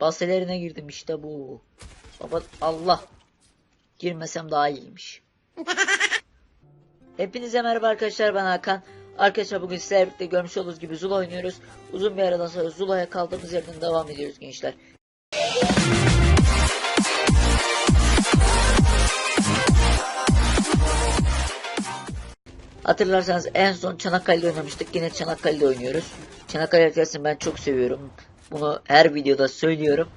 Baselerine girdim işte bu. Baba Allah. Girmesem daha iyiymiş. Hepinize merhaba arkadaşlar ben Hakan. Arkadaşlar bugün sizlerle birlikte görmüş olduğunuz gibi Zula oynuyoruz. Uzun bir aradan sonra Zula'ya kaldığımız yerden devam ediyoruz gençler. Hatırlarsanız en son Çanakkale'de oynamıştık. Yine Çanakkale'de oynuyoruz. Çanakkale haritasını ben çok seviyorum. Bunu her videoda söylüyorum.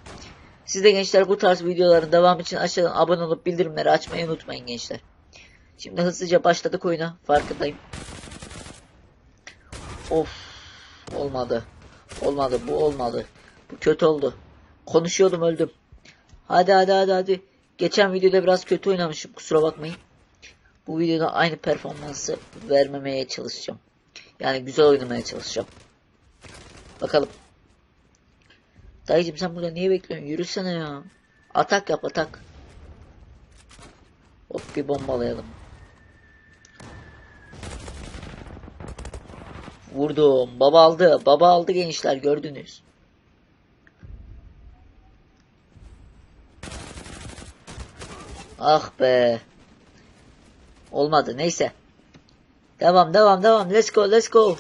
Siz de gençler bu tarz videoların devamı için aşağıdan abone olup bildirimleri açmayı unutmayın gençler. Şimdi hızlıca başladık oyuna. Farkındayım. Of. Olmadı. Olmadı. Bu olmadı. Bu kötü oldu. Konuşuyordum öldüm. Hadi hadi hadi hadi. Geçen videoda biraz kötü oynamışım. Kusura bakmayın. Bu videoda aynı performansı vermemeye çalışacağım. Yani güzel oynamaya çalışacağım. Bakalım. Dayıcım sen burada niye bekliyorsun? Yürüsene ya. Atak yap atak. Hop bir bombalayalım. Vurdum. Baba aldı. Baba aldı gençler gördünüz. Ah be. Olmadı neyse. Devam devam devam. Let's go let's go.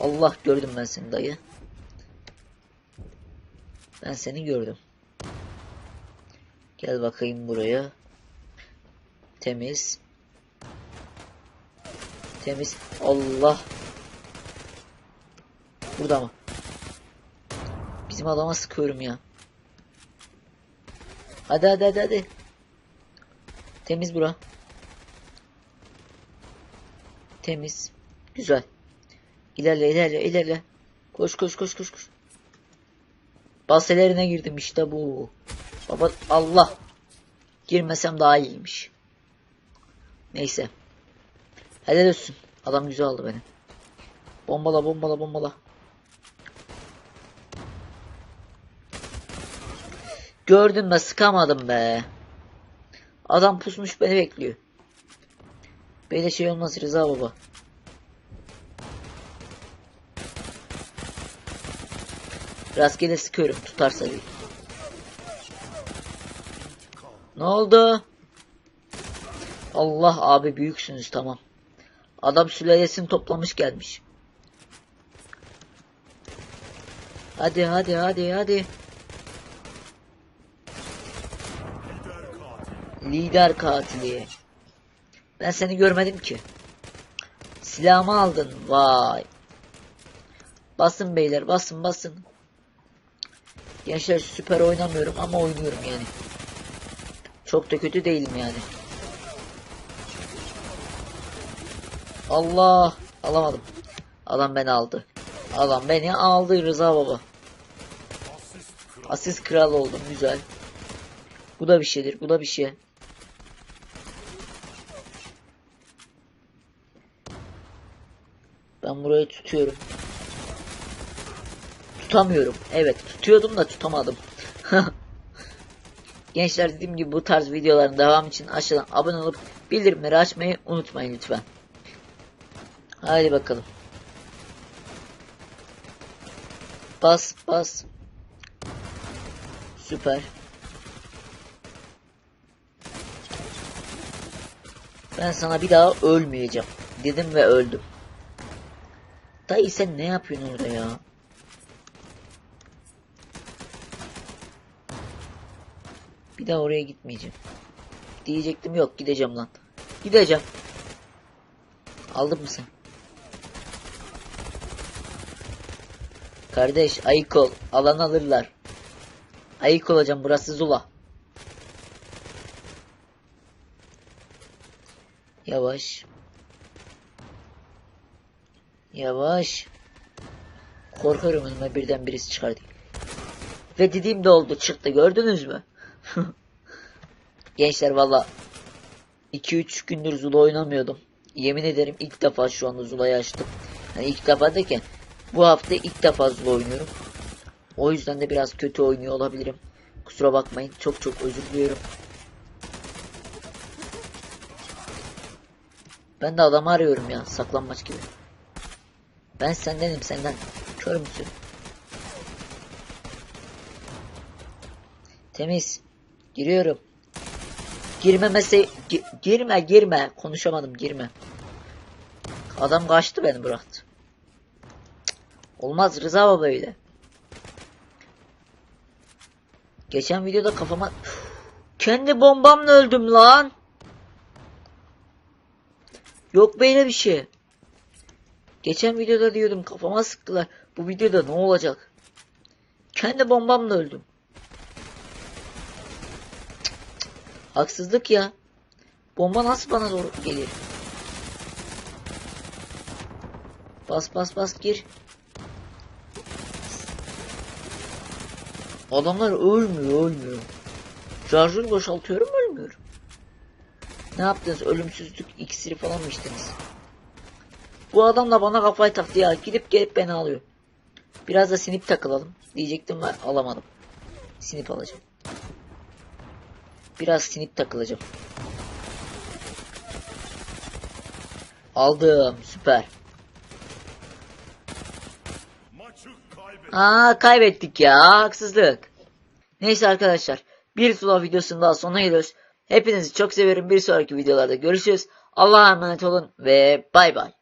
Allah gördüm ben seni dayı. Ben seni gördüm. Gel bakayım buraya. Temiz. Temiz. Allah. Burada mı? Bizim adama sıkıyorum ya. Hadi hadi hadi hadi. Temiz bura. Temiz. Güzel. İlerle ilerle ilerle. Koş koş koş koş koş. Baselerine girdim işte bu. Baba Allah. Girmesem daha iyiymiş. Neyse. Helal olsun. Adam güzel aldı beni. Bombala bombala bombala. Gördün mü sıkamadım be. Adam pusmuş beni bekliyor. Böyle şey olmaz Rıza baba. Rastgele sıkıyorum tutarsa değil. Ne oldu? Allah abi büyüksünüz tamam. Adam sülalesini toplamış gelmiş. Hadi hadi hadi hadi. Lider katili. Ben seni görmedim ki. Silahımı aldın. Vay. Basın beyler basın basın. Gençler süper oynamıyorum ama oynuyorum yani. Çok da kötü değilim yani. Allah. Alamadım. Adam beni aldı. Adam beni aldı Rıza baba. Asist kral oldum güzel. Bu da bir şeydir. Bu da bir şey. Ben burayı tutuyorum. Tutamıyorum. Evet tutuyordum da tutamadım. Gençler dediğim gibi bu tarz videoların devamı için aşağıdan abone olup bildirimleri açmayı unutmayın lütfen. Haydi bakalım. Bas bas. Süper. Ben sana bir daha ölmeyeceğim. Dedim ve öldüm. Dayı sen ne yapıyorsun orada ya? Bir daha oraya gitmeyeceğim. Diyecektim yok gideceğim lan. Gideceğim. Aldın mı sen? Kardeş ayık ol. Alan alırlar. Ayık olacağım burası Zula. Yavaş. Yavaş. Korkarım önüme birden birisi çıkar diye. Ve dediğim de oldu çıktı gördünüz mü? Gençler valla 2-3 gündür Zula oynamıyordum. Yemin ederim ilk defa şu anda Zula'yı açtım. Yani ilk defa derken bu hafta ilk defa Zula oynuyorum. O yüzden de biraz kötü oynuyor olabilirim. Kusura bakmayın. Çok çok özür diliyorum. Ben de adamı arıyorum ya saklanmaç gibi. Ben sendenim senden. Kör müsün? Temiz. Giriyorum. Girmemesi... Gi- girme girme. Konuşamadım girme. Adam kaçtı beni bıraktı. Olmaz Rıza baba öyle. Geçen videoda kafama... Kendi bombamla öldüm lan. Yok böyle bir şey. Geçen videoda diyordum kafama sıktılar. Bu videoda ne olacak? Kendi bombamla öldüm. Cık, cık. Haksızlık ya. Bomba nasıl bana doğru gelir? Bas bas bas gir. Adamlar ölmüyor ölmüyor. Şarjör boşaltıyorum ölmüyorum. Ne yaptınız? Ölümsüzlük iksiri falan mı içtiniz? Bu adam da bana kafayı taktı ya. Gidip gelip beni alıyor. Biraz da sinip takılalım. Diyecektim ben alamadım. Sinip alacağım. Biraz sinip takılacağım. Aldım. Süper. Aa kaybettik ya. Haksızlık. Neyse arkadaşlar. Bir Sula videosunun daha sonuna geliyoruz. Hepinizi çok severim. Bir sonraki videolarda görüşürüz. Allah'a emanet olun ve bay bay.